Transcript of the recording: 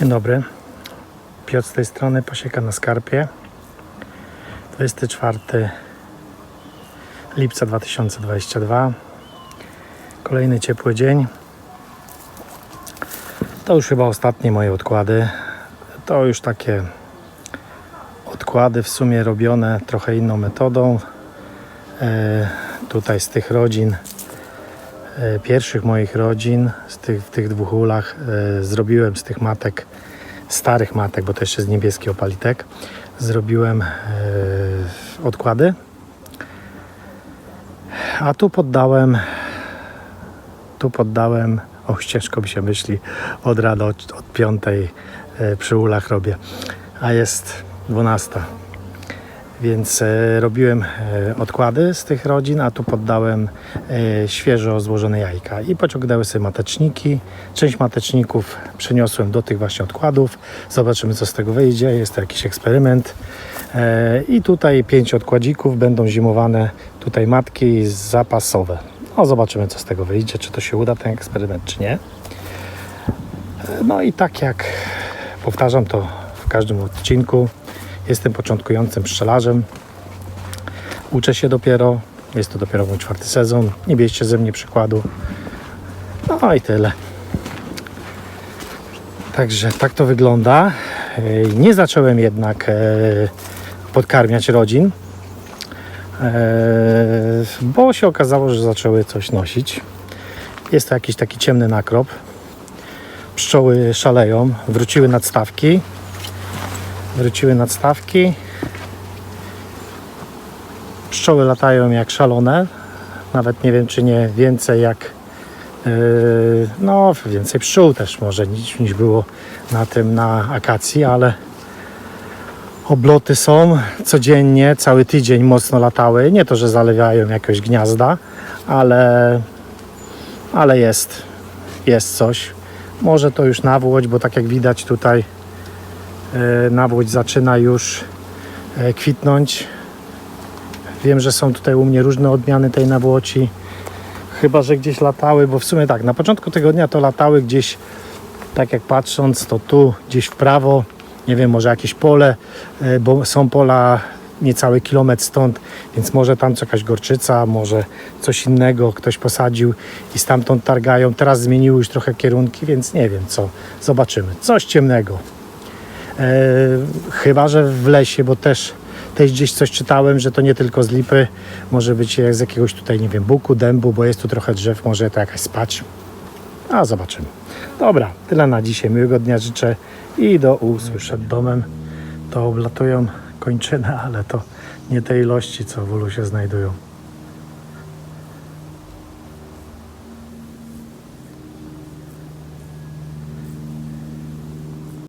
Dzień dobry. Piotr z tej strony pasieka na skarpie. 24 lipca 2022. Kolejny ciepły dzień. To już chyba ostatnie moje odkłady. To już takie odkłady w sumie robione trochę inną metodą. E, tutaj z tych rodzin, pierwszych moich rodzin, z tych, w tych dwóch ulach, e, zrobiłem z tych matek, starych matek, bo to jeszcze jest niebieski opalitek, zrobiłem e, odkłady. A tu poddałem, tu poddałem, o ścieżką mi się myśli, od rana, od, od piątej e, przy ulach robię, a jest 12. Więc e, robiłem e, odkłady z tych rodzin, a tu poddałem e, świeżo złożone jajka i pociągnęły sobie mateczniki. Część mateczników przeniosłem do tych właśnie odkładów. Zobaczymy co z tego wyjdzie. Jest to jakiś eksperyment. I tutaj pięć odkładzików będą zimowane. Tutaj matki zapasowe. No zobaczymy co z tego wyjdzie, czy to się uda ten eksperyment, czy nie. No i tak jak powtarzam to w każdym odcinku, Jestem początkującym pszczelarzem. Uczę się dopiero. Jest to dopiero mój czwarty sezon. Nie bierzcie ze mnie przykładu. No i tyle. Także tak to wygląda. Nie zacząłem jednak e, podkarmiać rodzin, e, bo się okazało, że zaczęły coś nosić. Jest to jakiś taki ciemny nakrop. Pszczoły szaleją, wróciły nadstawki wróciły nadstawki. Pszczoły latają jak szalone. Nawet nie wiem, czy nie więcej jak. Yy, no, więcej pszczół też może niż, niż było na tym na akacji, ale obloty są codziennie, cały tydzień mocno latały. Nie to, że zalewają jakieś gniazda, ale, ale jest, jest coś. Może to już nawłoć, bo tak jak widać tutaj e, nawłoć zaczyna już e, kwitnąć. Wiem, że są tutaj u mnie różne odmiany tej nawłoci. Chyba, że gdzieś latały, bo w sumie tak, na początku tego dnia to latały gdzieś, tak jak patrząc, to tu, gdzieś w prawo, nie wiem, może jakieś pole, e, bo są pola niecały kilometr stąd, więc może tam co jakaś gorczyca, może coś innego ktoś posadził i stamtąd targają. Teraz zmieniły już trochę kierunki, więc nie wiem co. Zobaczymy. Coś ciemnego. E, chyba, że w lesie, bo też, też gdzieś coś czytałem, że to nie tylko z lipy, może być z jakiegoś tutaj, nie wiem, buku, dębu, bo jest tu trochę drzew, może to jakaś spać. A zobaczymy. Dobra, tyle na dzisiaj. Miłego dnia życzę i do usłyszenia. Domem to oblatują kończyny, ale to nie tej ilości, co w ulu się znajdują.